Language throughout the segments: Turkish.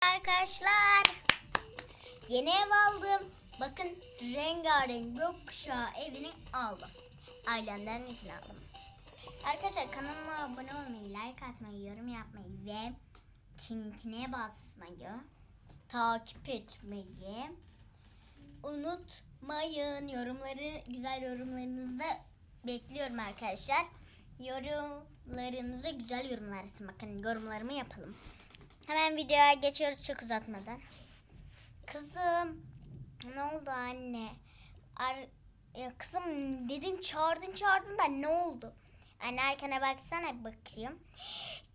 Arkadaşlar yeni ev aldım. Bakın rengarenk gökkuşağı evini aldım. Ailemden izin aldım. Arkadaşlar kanalıma abone olmayı, like atmayı, yorum yapmayı ve tintine basmayı, takip etmeyi unutmayın. Yorumları, güzel yorumlarınızı da bekliyorum arkadaşlar. Yorumlarınızı güzel yorumlar atın. Bakın yorumlarımı yapalım. Hemen videoya geçiyoruz çok uzatmadan. Kızım ne oldu anne? Ar ya kızım dedim çağırdın çağırdın da ne oldu? Anne arkana baksana bakayım.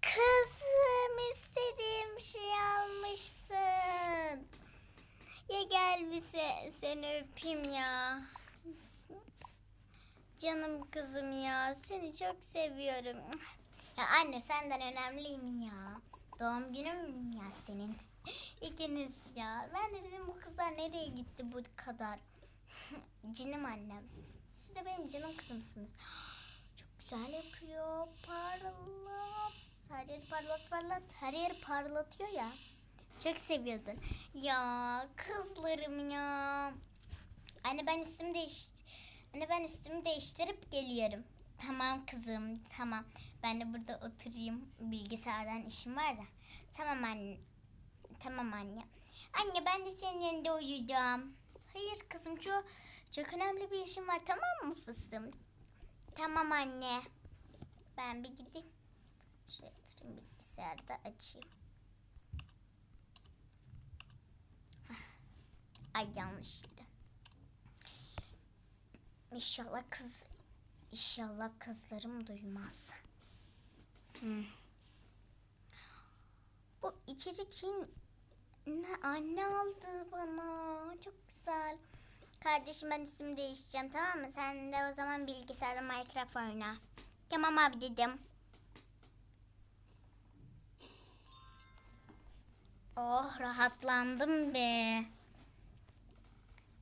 Kızım istediğim şey almışsın. Ya gel bir se- seni öpeyim ya. Canım kızım ya seni çok seviyorum. Ya anne senden önemliyim ya. Doğum günüm ya senin. İkiniz ya. Ben de dedim bu kızlar nereye gitti bu kadar. Canım annem siz. Siz de benim canım kızımsınız. Çok güzel yapıyor. Parlat. Her yeri parlat parlat. Her yeri parlatıyor ya. Çok seviyordun. Ya kızlarım ya. Anne ben isim değiş Anne ben ismimi değiştirip geliyorum. Tamam kızım tamam. Ben de burada oturayım. Bilgisayardan işim var da. Tamam anne. Tamam anne. Anne ben de senin yanında uyuyacağım. Hayır kızım çok, çok önemli bir işim var tamam mı fıstığım? Tamam anne. Ben bir gideyim. Şuraya oturayım bilgisayarda açayım. Ay yanlış yeri. İnşallah kız İnşallah kızlarım duymaz. Bu içecek şeyin ne anne aldı bana. Çok güzel. Kardeşim ben isim değiştireceğim tamam mı? Sen de o zaman bilgisayarda Minecraft oyna. Tamam abi dedim. Oh rahatlandım be.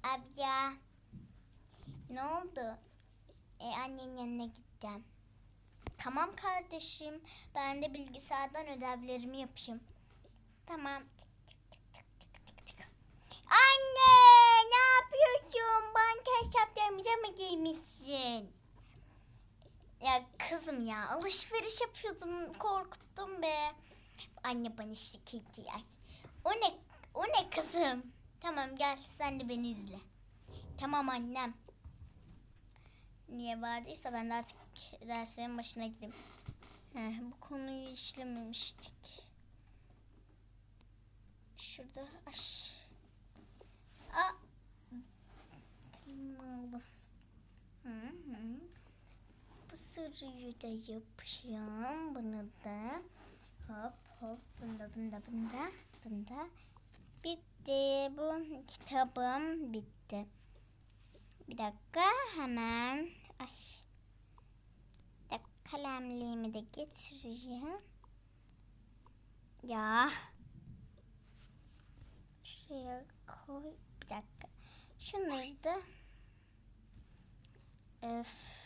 Abi ya. Ne oldu? E, annenin yanına gideceğim. Tamam kardeşim. Ben de bilgisayardan ödevlerimi yapayım. Tamam. Anne ne yapıyorsun? Banka hesaplarımıza mı girmişsin? Ya kızım ya alışveriş yapıyordum korkuttum be. Anne bana şikayet ya. O ne, o ne kızım? Tamam gel sen de beni izle. Tamam annem niye vardıysa ben de artık derslerin başına gideyim. Heh, bu konuyu işlememiştik. Şurada aş. Aa. Tamam. Hı hı. Bu soruyu da yapıyorum. Bunu da hop hop bunda bunda bunda bunda bitti. Bu kitabım bitti. Bir dakika hemen. Ay. Dakika kalemliğimi de getireyim. Ya. Şuraya koy. Bir dakika. Şunları da Öf.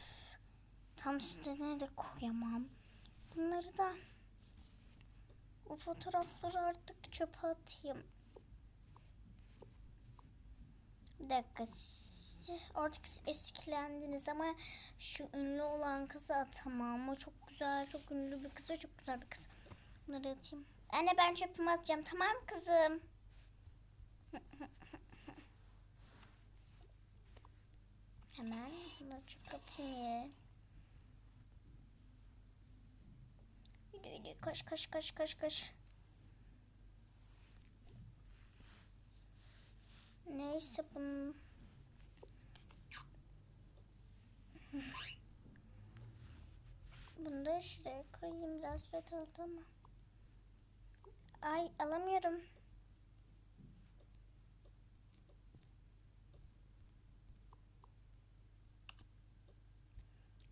Tam üstüne de koyamam. Bunları da o fotoğrafları artık çöpe atayım. Bir dakika siz artık eskilendiniz ama şu ünlü olan kızı atamam. O çok güzel, çok ünlü bir kız ve çok güzel bir kız. Bunları atayım. Anne ben çöpümü atacağım tamam kızım. Hemen bunları çöp atayım ya. Yürü yürü koş koş koş koş koş. Neyse bunu Bunu da şuraya koyayım kötü oldu ama. Ay alamıyorum.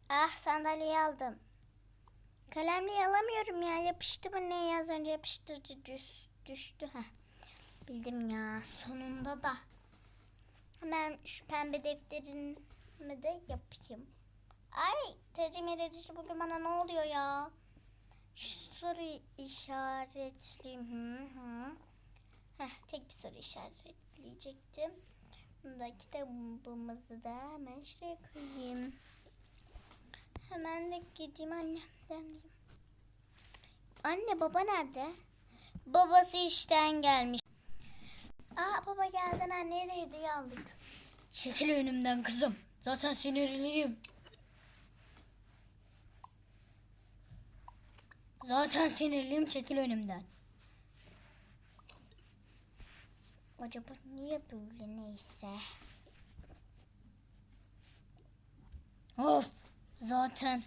Ah sandalyeyi aldım. Kalemliği alamıyorum ya. Yapıştı mı ne az önce yapıştırıcı düş, düştü. Heh. Bildim ya sonunda da. Hemen şu pembe defterimi de yapayım. Ay tecrübe düştü bugün bana ne oluyor ya? Soru işaretliyim. Hı hı. tek bir soru işaretleyecektim. Bunu da kitabımızı da hemen şuraya koyayım. Hemen de gideyim annemden diyeyim. Anne baba nerede? Babası işten gelmiş. Aa baba geldin anneye de hediye aldık. Çekil önümden kızım. Zaten sinirliyim. Zaten sinirliyim çekil önümden. Acaba niye böyle neyse. Of zaten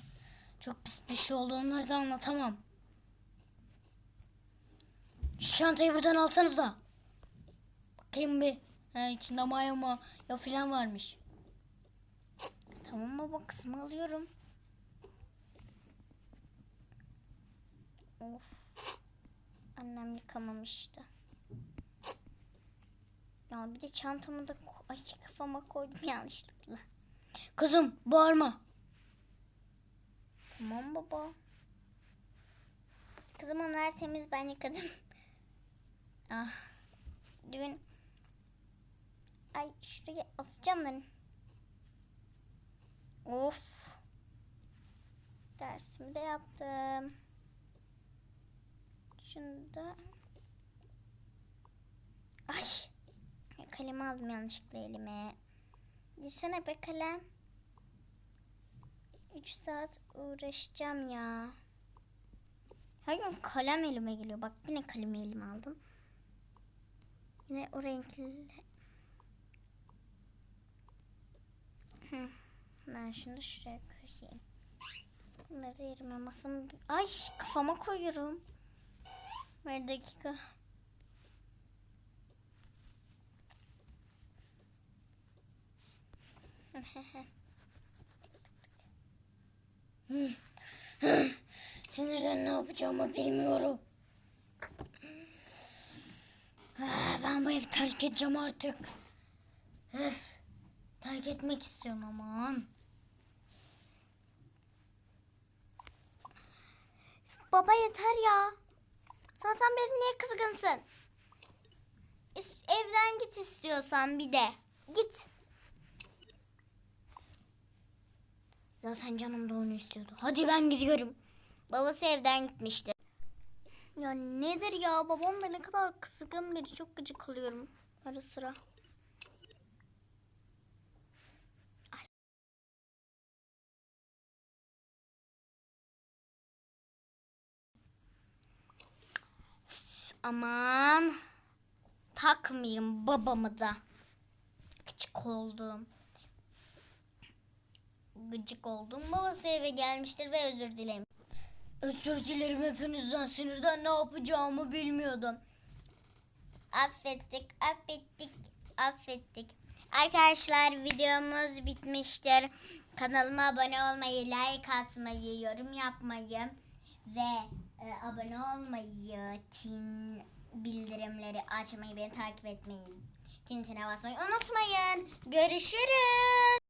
çok pis bir şey oldu onları da anlatamam. Şu çantayı buradan alsanıza. Bakayım bir. Ha, içinde maya mı ya filan varmış. Tamam baba kısmı alıyorum. Of. Annem yıkamamıştı. Ya bir de çantamı da ay kafama koydum yanlışlıkla. Kızım bağırma. Tamam baba. Kızım onlar temiz ben yıkadım. ah. Dün ay şuraya asacağım da. Of. Dersimi de yaptım. Şunu da Ay. Kalemi aldım yanlışlıkla elime. Gitsene be kalem. 3 saat uğraşacağım ya. Her gün kalem elime geliyor. Bak yine kalemi elime aldım. Yine o renkli. Ben şunu da şuraya koyayım. Bunları da yerime masamı... Ay kafama koyuyorum. Bir dakika. Sinirden ne yapacağımı bilmiyorum. Ah, Ben bu evi terk edeceğim artık. Öf, terk etmek istiyorum aman. Baba yeter ya. Zaten beri niye kızgınsın? Evden git istiyorsan bir de. Git. Zaten canım da onu istiyordu. Hadi ben gidiyorum. Babası evden gitmişti. Ya nedir ya babam da ne kadar kızgın biri çok gıcık oluyorum ara sıra. Aman takmayayım babamı da. Gıcık oldum. Gıcık oldum. Babası eve gelmiştir ve özür dilerim. Özür dilerim hepinizden sinirden ne yapacağımı bilmiyordum. Affettik, affettik, affettik. Arkadaşlar videomuz bitmiştir. Kanalıma abone olmayı, like atmayı, yorum yapmayı ve e, abone olmayı, tin bildirimleri açmayı, beni takip etmeyi, tintine basmayı unutmayın. Görüşürüz.